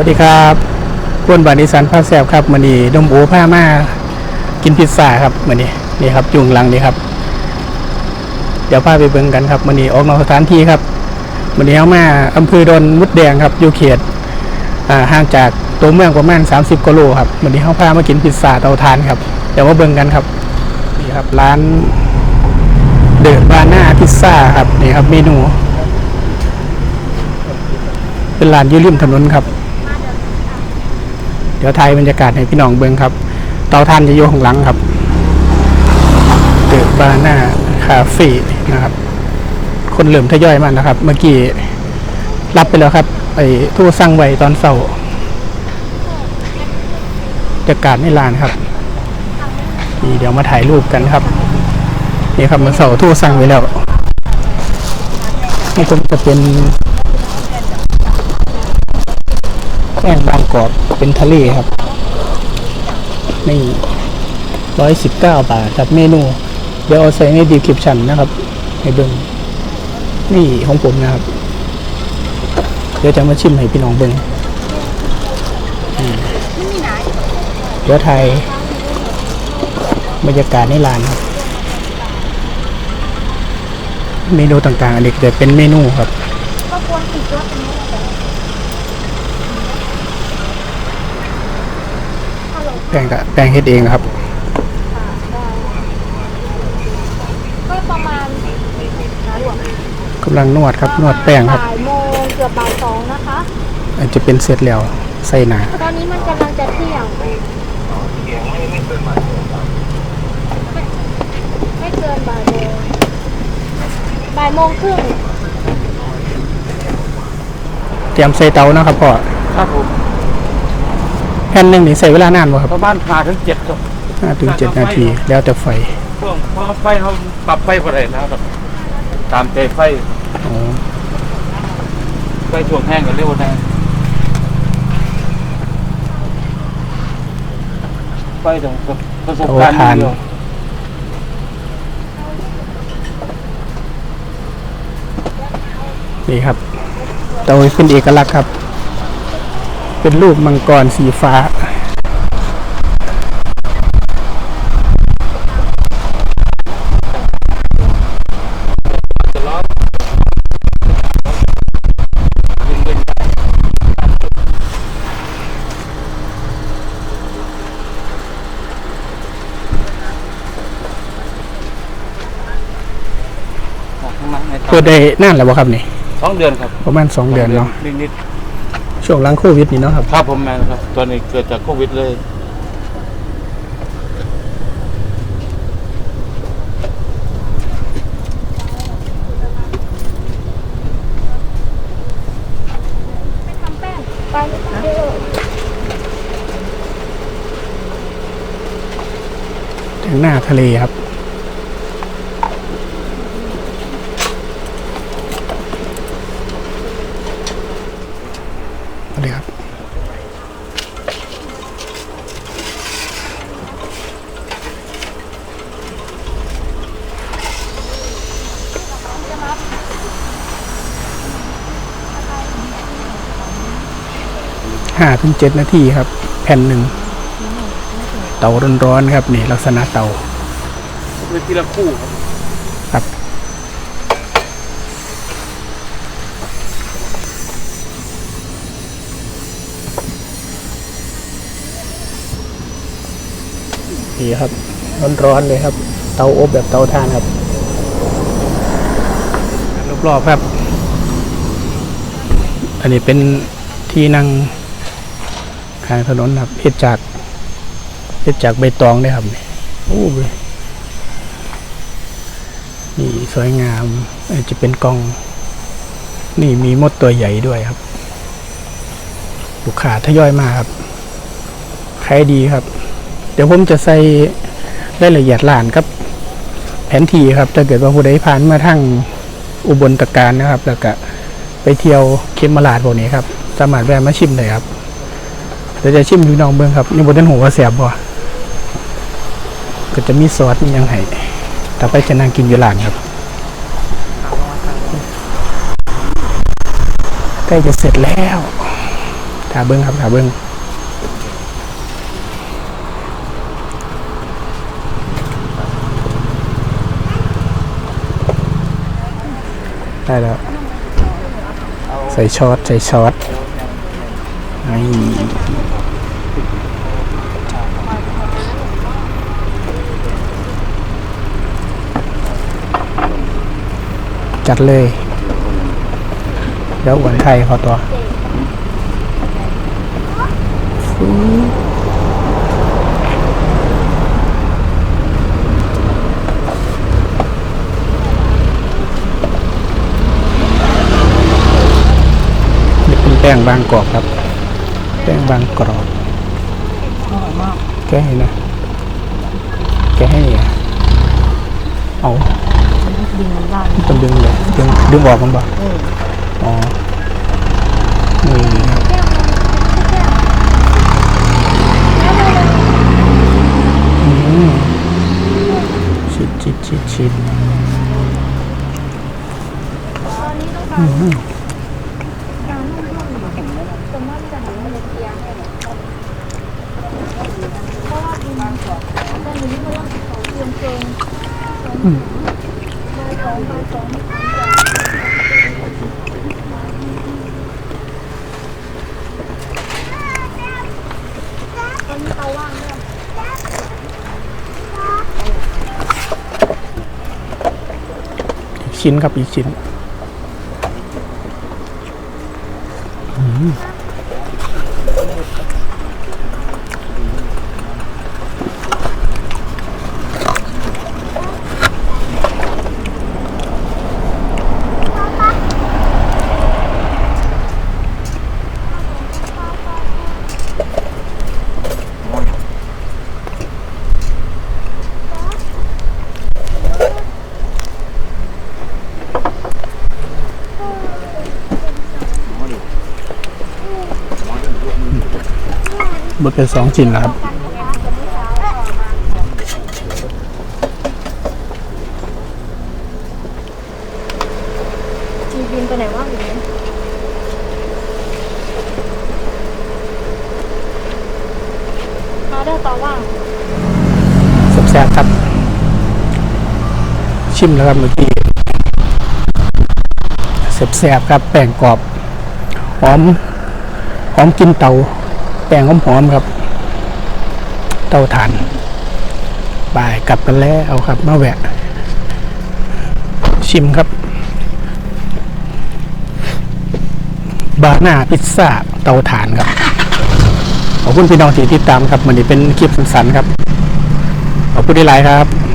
วัสดีครับคุนบานิสันพาแซบครับมันนี้ดมโอผ้ามากินพิซซ่าครับมันนี้นี่ครับจุงลังนี่ครับ เดี๋ยวพาไปเบิ่งกันครับมันนี้ออกนอกสถานที่ครับมันนี้เอามาอำเภอดอนมุดแดงครับอยู่เขตอ่าห่างจากตัวเมืองประมาณ 30กิโลครับมันนี้เขาพามากินพิซซ่าเตาถ่านครับเดี๋ยวมาเบิ่งกันครับนี่ครับร้านเดอะบาน่าพิซซ่าครับนี่ครับเมนูเป็นร้านยืริมถนนครับ เดี๋ยวไทยบรรยากาศให้พี่น้องเบิ้งครับ เตาท่านจะอยู่ข้างหลังครับเดอะบาน่าคาเฟ่นะครับ คนเริ่มทยอยมานะครับ เมื่อกี้รับไปแล้วครับไอ้ทู่สั่งไว้ตอนเสาร์บรรยากาศในร้านครับนี่เดี๋ยวมาถ่ายรูปกันครับนี่ครับมันเสาร์ทู่สั่งไว้แล้วนี่ผมจะเป็น แป้งบางกรอบเป็นทะเลครับนี่ร้อยสิบเก้าบาทครับเมนู เดี๋ยวเอาใส่ในดีคลิปชันนะครับให้เบิ้งนี่ของผมนะครับ เดี๋ยวจะมาชิมให้พี่น้องเบิ้งเดี๋ยวไทยบรรยากาศในร้านครับ เมนูต่างๆอันนี้จะเป็นเมนูครับก็ควรติดรถตรงนี้เลย แป้งกับแป้งเฮ็ดเองครับ ก็ประมาณกำลังนวดครับนวดแป้งครับ บ่ายโมงเกือบบ่ายสองนะคะ อาจจะเป็นเสร็จแล้วใส่หนาตอนนี้มันกำลังจะเที่ยงไม่เกินบ่ายโมงบ่ายโมงครึ่งเตรียมใส่เตานะครับพ่อครับผมแผ่นหนึ่งนี่ใส่เวลานานบ่ครับประมาณห้าถึงเจ็ดครับห้าถึงเจ็ดนาที แล้วแต่ไฟช่วงพอไฟเขาปรับไฟพอได้นะครับตามใจไฟอ๋อไฟช่วงแห้งกันเร็วนะไฟต้องประสบการณ์อย่างเดียวนี่ครับเตาเป็นเอกลักษณ์ครับ เป็นรูปมังกรสีฟ้าข้างหลังในเปิดได้นานแล้วบ่ครับนี่สองเดือนครับ ประมาณสองเดือนเนาะ นิด ช่วงหลังโควิดนี่เนาะครับๆครับผมแมนครับตัวนี้เกิดจากโควิดเลยไม่ทำแป้งไปไม่ต้องเยอะถึงหน้าทะเลครับ วัสดีครับห้าถึงเจ็ดนาทีครับ แผ่นหนึ่ง เตาร้อนๆครับ นี่ ลักษณะเตาเป็นทีละคู่ครับ นี่ครับ ร้อนๆเลยครับ เตาอบแบบเตาถ่านครับรอบๆครับ อันนี้เป็นที่นั่งข้างถนนครับเฮ็ดจากเฮ็ดจากใบตองเลยครับโอ้ยนี่สวยงามอ่อจะเป็นกล้อง นี่มีมดตัวใหญ่ด้วยครับ ลูกค้าทยอยมาครับขายดีครับ ดี๋ยวผมจะใส่รายละเอียดร้านครับ แผนที่ครับถ้าเกิดว่าผู้ใดผ่านมาทางอุบลตะการนะครับ แล้วก็ไปเที่ยวเขมราดพวกนี้ครับ สามารถแวะมาชิมได้ครับเดี๋ยวจะชิมพี่น้องเบิ้งครับยังบนต้นหัวาแสบบ่ก็จะมีซอสมียังไงต่อไปจะนั่งกินอยู่ร้านครับใกล้จะเสร็จแล้วถาเบิ้งครับถาเบิ้ง ได้แล้ว ใส่ช็อตใส่ช็อตไอ้จัดเลย เดี๋ยวหวนไทยขอตัวนี่เป็นแป้งบางกรอบครับ แป้งบางกรอบแกให้นะแกให้อะเอาดึงได้ต้องดึงเลยดึงดึงออกมันบ่อ๋อนี่ครับอืมชิดชิดชิดชิดอืม ชิ้นครับอีกชิ้นอืม หมดเป็นสองชิ้นแล้วครับจีบินไปไหนว่างอยู่เนี่ยมาได้ต่อว่างแซ่บๆครับ ชิมแล้วครับเมื่อกี้แซ่บๆครับ แป้งกรอบ หอม หอมกลินเตา แป้งหอมๆครับ เตาถ่านบ่ายกลับกันแล้วเอาครับ มาแวะ ชิมครับ บาน่าพิซซ่าเตาถ่านครับ ขอบคุณพี่น้องที่ติดตามครับวันนี้เป็นคลิปสั้นๆครับ ขอบคุณที่ไลน์ครับ